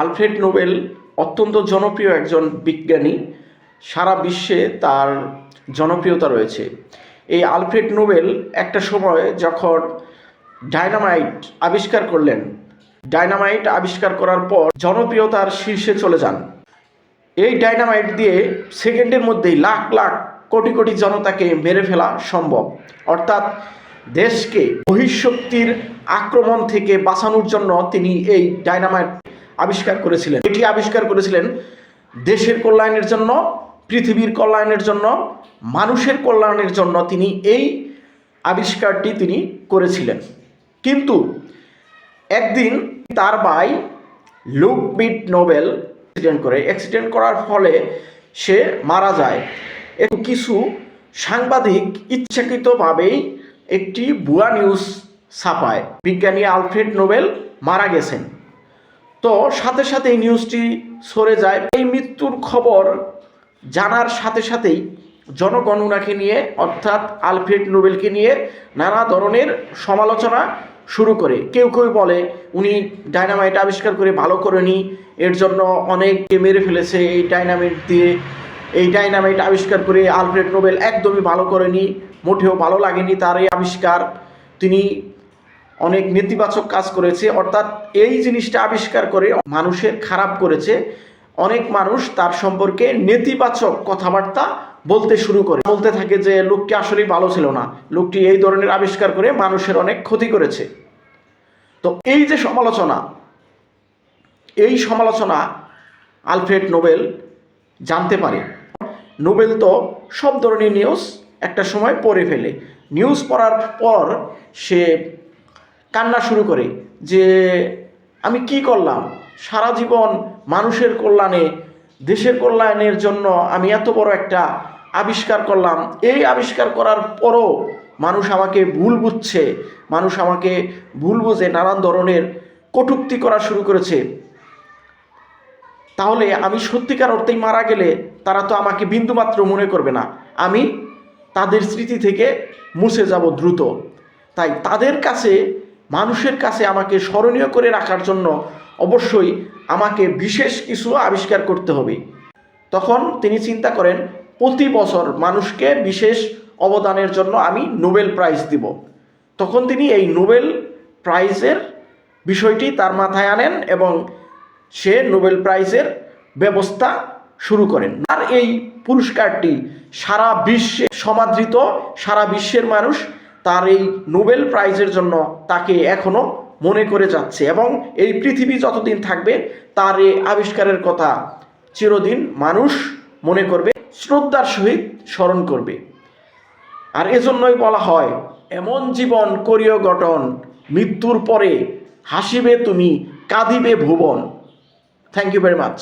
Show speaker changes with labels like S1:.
S1: Alfred Nobel অত্যন্ত জনপ্রিয় একজন বিজ্ঞানী। সারা বিশ্বে তার জনপ্রিয়তা রয়েছে। এই আলফ্রেড নোবেল একটা সময় যখন ডায়নামাইট আবিষ্কার করলেন, ডায়নামাইট আবিষ্কার করার পর জনপ্রিয়তার শীর্ষে চলে যান। এই ডায়নামাইট দিয়ে সেকেন্ডের মধ্যেই লাখ লাখ কোটি কোটি জনতাকে মেরে ফেলা সম্ভব। অর্থাৎ দেশকে বহিঃশক্তির আক্রমণ থেকে বাঁচানোর জন্য তিনি এই ডায়নামাইট আবিষ্কার করেছিলেন। এটি আবিষ্কার করেছিলেন দেশের কল্যাণের জন্য, পৃথিবীর কল্যাণের জন্য, মানুষের কল্যাণের জন্য তিনি এই আবিষ্কারটি তিনি করেছিলেন। কিন্তু একদিন তার ভাই লুকবিট নোবেল অ্যাক্সিডেন্ট করে। অ্যাক্সিডেন্ট করার ফলে সে মারা যায়। একটু কিছু সাংবাদিক ইচ্ছাকৃতভাবেই একটি ভুয়া নিউজ ছাপায়। বিজ্ঞানী আলফ্রেড নোবেল মারা গেছেন। তো সাথে সাথে এই নিউজটি সরে যায়। এই মৃত্যুর খবর জানার সাথে সাথেই জনগণনাকে নিয়ে, অর্থাৎ আলফ্রেড নোবেলকে নিয়ে নানা ধরনের সমালোচনা শুরু করে। কেউ কেউ বলে, উনি ডায়নামাইট আবিষ্কার করে ভালো করেনি। এর জন্য অনেককে মেরে ফেলেছে। এই ডায়নামাইট দিয়ে, এই ডায়নামাইট আবিষ্কার করে আলফ্রেড নোবেল একদমই ভালো করেনি। মোটেও ভালো লাগেনি তার এই আবিষ্কার। তিনি অনেক নেতিবাচক কাজ করেছে, অর্থাৎ এই জিনিসটা আবিষ্কার করে মানুষের খারাপ করেছে। অনেক মানুষ তার সম্পর্কে নেতিবাচক কথাবার্তা বলতে শুরু করে। বলতে থাকে যে, লোকটি আসলে ভালো ছিল না। লোকটি এই ধরনের আবিষ্কার করে মানুষের অনেক ক্ষতি করেছে। তো এই যে সমালোচনা, এই সমালোচনা আলফ্রেড নোবেল জানতে পারে। নোবেল তো সব ধরনের নিউজ একটা সময় পড়ে ফেলে। নিউজ পড়ার পর সে কান্না শুরু করে যে আমি কি করলাম? সারা জীবন মানুষের কল্যাণে, দেশের কল্যাণের জন্য আমি এত বড় একটা আবিষ্কার করলাম। এই আবিষ্কার করার পরও মানুষ আমাকে ভুল বুঝছে, মানুষ আমাকে ভুল বুঝে নানান ধরনের কটুক্তি করা শুরু করেছে। তাহলে আমি সত্যিকার অর্থেই মারা গেলে তারা তো আমাকে বিন্দুমাত্র মনে করবে না। আমি তাদের স্মৃতি থেকে মুছে যাব দ্রুত। তাই তাদের কাছে মানুষের কাছে আমাকে স্মরণীয় করে রাখার জন্য অবশ্যই আমাকে বিশেষ কিছু আবিষ্কার করতে হবে। তখন তিনি চিন্তা করেন, প্রতি বছর মানুষকে বিশেষ অবদানের জন্য আমি নোবেল প্রাইজ দিব। তখন তিনি এই নোবেল প্রাইজের বিষয়টি তার মাথায় আনেন এবং সে নোবেল প্রাইজের ব্যবস্থা শুরু করেন। আর এই পুরস্কারটি সারা বিশ্বে সমাদৃত, সারা বিশ্বের মানুষ তার এই নোবেল প্রাইজের জন্য তাকে এখনও মনে করে যাচ্ছে এবং এই পৃথিবী যতদিন থাকবে, তার এই আবিষ্কারের কথা চিরদিন মানুষ মনে করবে, শ্রদ্ধার সহিত স্মরণ করবে। আর এজন্যই বলা হয়, এমন জীবন করিও গঠন, মৃত্যুর পরে হাসিবে তুমি, কাঁদিবে ভুবন। Thank you very much